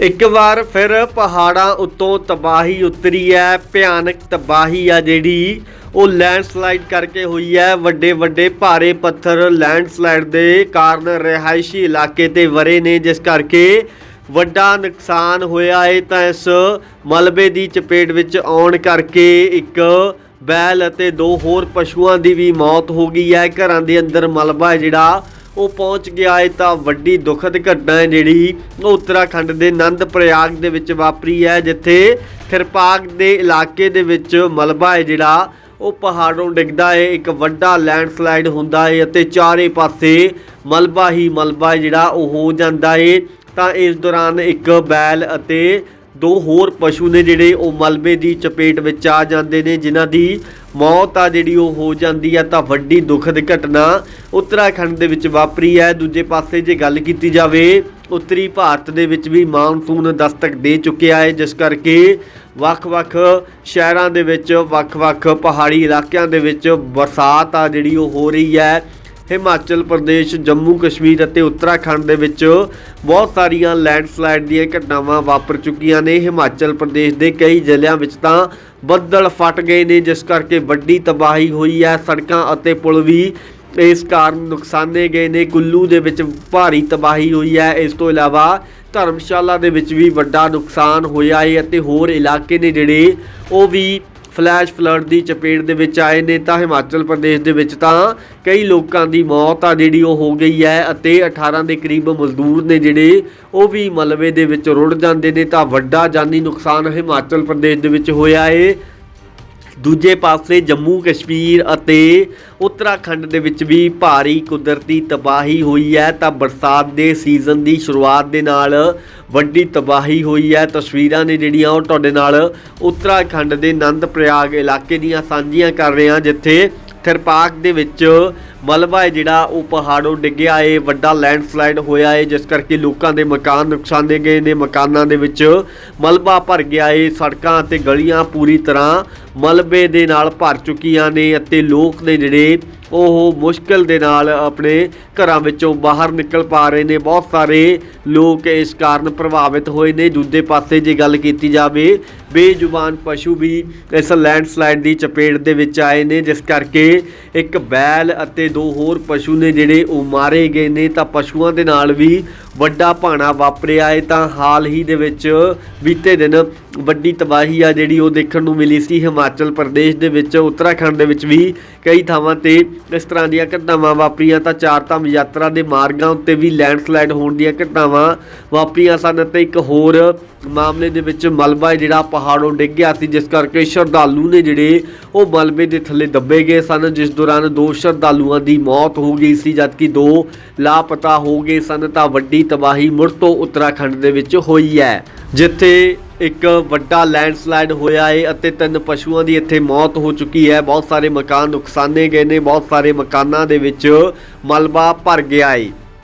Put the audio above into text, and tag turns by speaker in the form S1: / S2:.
S1: ਇੱਕ ਵਾਰ ਫਿਰ ਪਹਾੜਾਂ ਉੱਤੋਂ ਤਬਾਹੀ ਉਤਰੀ ਹੈ, ਭਿਆਨਕ ਤਬਾਹੀ ਆ ਜਿਹੜੀ। ਉਹ ਲੈਂਡਸਲਾਈਡ ਕਰਕੇ ਹੋਈ ਹੈ ਵੱਡੇ ਵੱਡੇ ਭਾਰੇ ਪੱਥਰ ਲੈਂਡਸਲਾਈਡ ਦੇ ਕਾਰਨ ਰਿਹਾਇਸ਼ੀ ਇਲਾਕੇ ਤੇ ਵਰੇ ਨੇ, ਜਿਸ ਕਰਕੇ ਵੱਡਾ ਨੁਕਸਾਨ ਹੋਇਆ ਹੈ ਤਾਂ ਇਸ ਮਲਬੇ ਦੀ ਚਪੇਟ ਵਿੱਚ ਆਉਣ ਕਰਕੇ ਇੱਕ ਬੈਲ ਅਤੇ ਦੋ ਹੋਰ ਪਸ਼ੂਆਂ ਦੀ ਵੀ ਮੌਤ ਹੋ ਗਈ ਹੈ। ਘਰਾਂ ਦੇ ਅੰਦਰ ਮਲਬਾ ਹੈ ਜਿਹੜਾ ਉਹ ਪਹੁੰਚ ਗਿਆ ਹੈ ਤਾਂ ਵੱਡੀ ਦੁਖਦ ਘਟਨਾ ਹੈ ਜਿਹੜੀ ਉਹ ਉੱਤਰਾਖੰਡ ਦੇ ਨੰਦ ਪ੍ਰਯਾਗ ਦੇ ਵਿੱਚ ਵਾਪਰੀ ਹੈ, ਜਿੱਥੇ ਖਿਰਪਾਗ ਦੇ ਇਲਾਕੇ ਦੇ ਵਿੱਚ ਮਲਬਾ ਹੈ ਜਿਹੜਾ ਉਹ ਪਹਾੜੋਂ ਡਿੱਗਦਾ ਹੈ। ਇੱਕ ਵੱਡਾ ਲੈਂਡਸਲਾਈਡ ਹੁੰਦਾ ਹੈ ਅਤੇ ਚਾਰੇ ਪਾਸੇ ਮਲਬਾ ਹੀ ਮਲਬਾ ਹੈ ਜਿਹੜਾ ਉਹ ਹੋ ਜਾਂਦਾ ਹੈ। ਤਾਂ ਇਸ ਦੌਰਾਨ ਇੱਕ ਬੈਲ ਅਤੇ ਦੋ ਹੋਰ ਪਸ਼ੂ ਨੇ ਜਿਹੜੇ ਉਹ ਮਲਬੇ ਦੀ ਚਪੇਟ ਵਿੱਚ ਆ ਜਾਂਦੇ ਨੇ, ਜਿਨ੍ਹਾਂ ਦੀ ਮੌਤ ਆ ਜਿਹੜੀ ਉਹ ਹੋ ਜਾਂਦੀ ਹੈ ਤਾਂ ਵੱਡੀ ਦੁਖਦ ਘਟਨਾ ਉੱਤਰਾਖੰਡ ਦੇ ਵਿੱਚ ਵਾਪਰੀ ਹੈ। ਦੂਜੇ ਪਾਸੇ ਜੇ ਗੱਲ ਕੀਤੀ ਜਾਵੇ, ਉੱਤਰੀ ਭਾਰਤ ਦੇ ਵਿੱਚ ਵੀ ਮਾਨਸੂਨ ਦਸਤਕ ਦੇ ਚੁੱਕਿਆ ਹੈ, ਜਿਸ ਕਰਕੇ ਵੱਖ-ਵੱਖ ਸ਼ਹਿਰਾਂ ਦੇ ਵਿੱਚ, ਵੱਖ-ਵੱਖ ਪਹਾੜੀ ਇਲਾਕਿਆਂ ਦੇ ਵਿੱਚ ਬਰਸਾਤ ਆ ਜਿਹੜੀ ਉਹ ਹੋ ਰਹੀ ਹੈ। ਹਿਮਾਚਲ ਪ੍ਰਦੇਸ਼, ਜੰਮੂ ਕਸ਼ਮੀਰ ਅਤੇ ਉੱਤਰਾਖੰਡ ਦੇ ਵਿੱਚ ਬਹੁਤ ਸਾਰੀਆਂ ਲੈਂਡਸਲਾਈਡ ਦੀਆਂ ਘਟਨਾਵਾਂ ਵਾਪਰ ਚੁੱਕੀਆਂ ਨੇ। ਹਿਮਾਚਲ ਪ੍ਰਦੇਸ਼ ਦੇ ਕਈ ਜ਼ਿਲ੍ਹਿਆਂ ਵਿੱਚ ਤਾਂ ਬੱਦਲ ਫਟ ਗਏ ਨੇ, ਜਿਸ ਕਰਕੇ ਵੱਡੀ ਤਬਾਹੀ ਹੋਈ ਹੈ। ਸੜਕਾਂ ਅਤੇ ਪੁਲ ਵੀ ਇਸ ਕਾਰਨ ਨੁਕਸਾਨੇ ਗਏ ਨੇ। ਕੁੱਲੂ ਦੇ ਵਿੱਚ ਭਾਰੀ ਤਬਾਹੀ ਹੋਈ ਹੈ। ਇਸ ਤੋਂ ਇਲਾਵਾ ਧਰਮਸ਼ਾਲਾ ਦੇ ਵਿੱਚ ਵੀ ਵੱਡਾ ਨੁਕਸਾਨ ਹੋਇਆ ਹੈ ਅਤੇ ਹੋਰ ਇਲਾਕੇ ਨੇ ਜਿਹੜੇ ਉਹ ਵੀ ਫਲੈਸ਼ ਫਲੱਡ ਦੀ ਚਪੇਟ ਦੇ ਵਿੱਚ ਆਏ ਨੇ ਤਾਂ ਹਿਮਾਚਲ ਪ੍ਰਦੇਸ਼ ਦੇ ਵਿੱਚ ਤਾਂ ਕਈ ਲੋਕਾਂ ਦੀ ਮੌਤ ਆ ਜਿਹੜੀ ਉਹ ਹੋ ਗਈ ਹੈ ਅਤੇ 18 ਦੇ ਕਰੀਬ ਮਜ਼ਦੂਰ ਨੇ ਜਿਹੜੇ ਉਹ ਵੀ ਮਲਬੇ ਦੇ ਵਿੱਚ ਰੁੜ ਜਾਂਦੇ ਨੇ ਤਾਂ ਵੱਡਾ ਜਾਨੀ ਨੁਕਸਾਨ ਹਿਮਾਚਲ ਪ੍ਰਦੇਸ਼ ਦੇ ਵਿੱਚ ਹੋਇਆ ਏ। ਦੂਜੇ ਪਾਸੇ ਜੰਮੂ, ਕਸ਼ਮੀਰ ਅਤੇ ਉੱਤਰਾਖੰਡ ਦੇ ਵਿੱਚ ਵੀ ਭਾਰੀ ਕੁਦਰਤੀ ਤਬਾਹੀ ਹੋਈ ਹੈ। ਤਾਂ ਬਰਸਾਤ ਦੇ ਸੀਜ਼ਨ ਦੀ ਸ਼ੁਰੂਆਤ ਦੇ ਨਾਲ ਵੱਡੀ ਤਬਾਹੀ ਹੋਈ ਹੈ। ਤਸਵੀਰਾਂ ਨੇ ਜਿਹੜੀਆਂ ਉਹ ਤੁਹਾਡੇ ਨਾਲ ਉੱਤਰਾਖੰਡ ਦੇ ਨੰਦ ਪ੍ਰਯਾਗ ਇਲਾਕੇ ਦੀਆਂ ਸਾਂਝੀਆਂ ਕਰ ਰਹੇ ਹਾਂ, ਜਿੱਥੇ ਥਿਰਪਾਕ ਦੇ ਵਿੱਚ ਮਲਬਾ ਹੈ ਜਿਹੜਾ ਉਹ ਪਹਾੜੋਂ ਡਿੱਗਿਆ ਏ, ਵੱਡਾ ਲੈਂਡਸਲਾਈਡ ਹੋਇਆ ਏ, ਜਿਸ ਕਰਕੇ ਲੋਕਾਂ ਦੇ ਮਕਾਨ ਨੁਕਸਾਨੇ ਗਏ ਨੇ, ਮਕਾਨਾਂ ਦੇ ਵਿੱਚ ਮਲਬਾ ਭਰ ਗਿਆ ਏ, ਸੜਕਾਂ ਅਤੇ ਗਲੀਆਂ ਪੂਰੀ ਤਰ੍ਹਾਂ ਮਲਬੇ ਦੇ ਨਾਲ ਭਰ ਚੁੱਕੀਆਂ ਨੇ ਅਤੇ ਲੋਕ ਨੇ ਜਿਹੜੇ ਉਹ ਮੁਸ਼ਕਲ ਦੇ ਨਾਲ ਆਪਣੇ ਘਰਾਂ ਵਿੱਚੋਂ ਬਾਹਰ ਨਿਕਲ ਪਾ ਰਹੇ ਨੇ। ਬਹੁਤ ਸਾਰੇ ਲੋਕ ਇਸ ਕਾਰਨ ਪ੍ਰਭਾਵਿਤ ਹੋਏ ਨੇ। ਦੂਜੇ ਪਾਸੇ ਜੇ ਗੱਲ ਕੀਤੀ ਜਾਵੇ, ਬੇਜ਼ੁਬਾਨ ਪਸ਼ੂ ਵੀ ਇਸ ਲੈਂਡਸਲਾਈਡ ਦੀ ਚਪੇਟ ਦੇ ਵਿੱਚ ਆਏ ਨੇ, ਜਿਸ ਕਰਕੇ ਇੱਕ ਬੈਲ ਅਤੇ ਦੋ ਹੋਰ ਪਸ਼ੂ ਨੇ ਜਿਹੜੇ ਉਹ ਮਾਰੇ ਗਏ ਨੇ ਤਾਂ ਪਸ਼ੂਆਂ ਦੇ ਨਾਲ ਵੀ ਵੱਡਾ ਭਾਣਾ ਵਾਪਰਿਆ ਹੈ ਤਾਂ ਹਾਲ ਹੀ ਦੇ ਵਿੱਚ ਬੀਤੇ ਦਿਨ ਵੱਡੀ ਤਬਾਹੀ ਆ ਜਿਹੜੀ ਉਹ ਦੇਖਣ ਨੂੰ ਮਿਲੀ ਸੀ। ਹਿਮਾਚਲ ਪ੍ਰਦੇਸ਼ ਦੇ ਵਿੱਚ, ਉੱਤਰਾਖੰਡ ਦੇ ਵਿੱਚ ਵੀ ਕਈ ਥਾਵਾਂ ਤੇ ਇਸ ਤਰ੍ਹਾਂ ਦੀਆਂ ਘਟਨਾਵਾਂ ਵਾਪਰੀਆਂ, ਤਾਂ ਚਾਰ ਧਾਮ ਯਾਤਰਾ ਦੇ ਮਾਰਗਾਂ ਉੱਤੇ ਵੀ ਲੈਂਡਸਲਾਈਡ ਹੋਣ ਦੀਆਂ ਘਟਨਾਵਾਂ ਵਾਪਰੀਆਂ ਸਨ ਤੇ ਇੱਕ ਹੋਰ ਮਾਮਲੇ ਦੇ ਵਿੱਚ ਮਲਬਾ ਜਿਹੜਾ ਪਹਾੜੋਂ ਡਿੱਗ ਗਿਆ ਸੀ, ਜਿਸ ਕਰਕੇ ਸ਼ਰਧਾਲੂ ਨੇ ਜਿਹੜੇ ਉਹ ਮਲਬੇ ਦੇ ਥੱਲੇ ਦੱਬੇ ਗਏ ਸਨ, ਜਿਸ ਦੌਰਾਨ ਦੋ ਸ਼ਰਧਾਲੂਆਂ ਦੀ ਮੌਤ ਹੋ ਗਈ ਸੀ, ਜਦਕਿ ਦੋ ਲਾਪਤਾ ਹੋ ਗਏ ਸਨ, ਤਾਂ ਵੱਡੀ ਤਬਾਹੀ ਮੁੜ ਤੋਂ ਉੱਤਰਾਖੰਡ ਦੇ ਵਿੱਚ ਹੋਈ ਹੈ, ਜਿੱਥੇ ਇੱਕ ਵੱਡਾ ਲੈਂਡਸਲਾਈਡ ਹੋਇਆ ਹੈ ਅਤੇ ਤਿੰਨ ਪਸ਼ੂਆਂ ਦੀ ਇੱਥੇ ਮੌਤ ਹੋ ਚੁੱਕੀ ਹੈ। ਬਹੁਤ ਸਾਰੇ ਮਕਾਨ ਨੁਕਸਾਨੇ ਗਏ ਨੇ, ਬਹੁਤ ਸਾਰੇ ਮਕਾਨਾਂ ਦੇ ਵਿੱਚ ਮਲਬਾ ਭਰ ਗਿਆ ਹੈ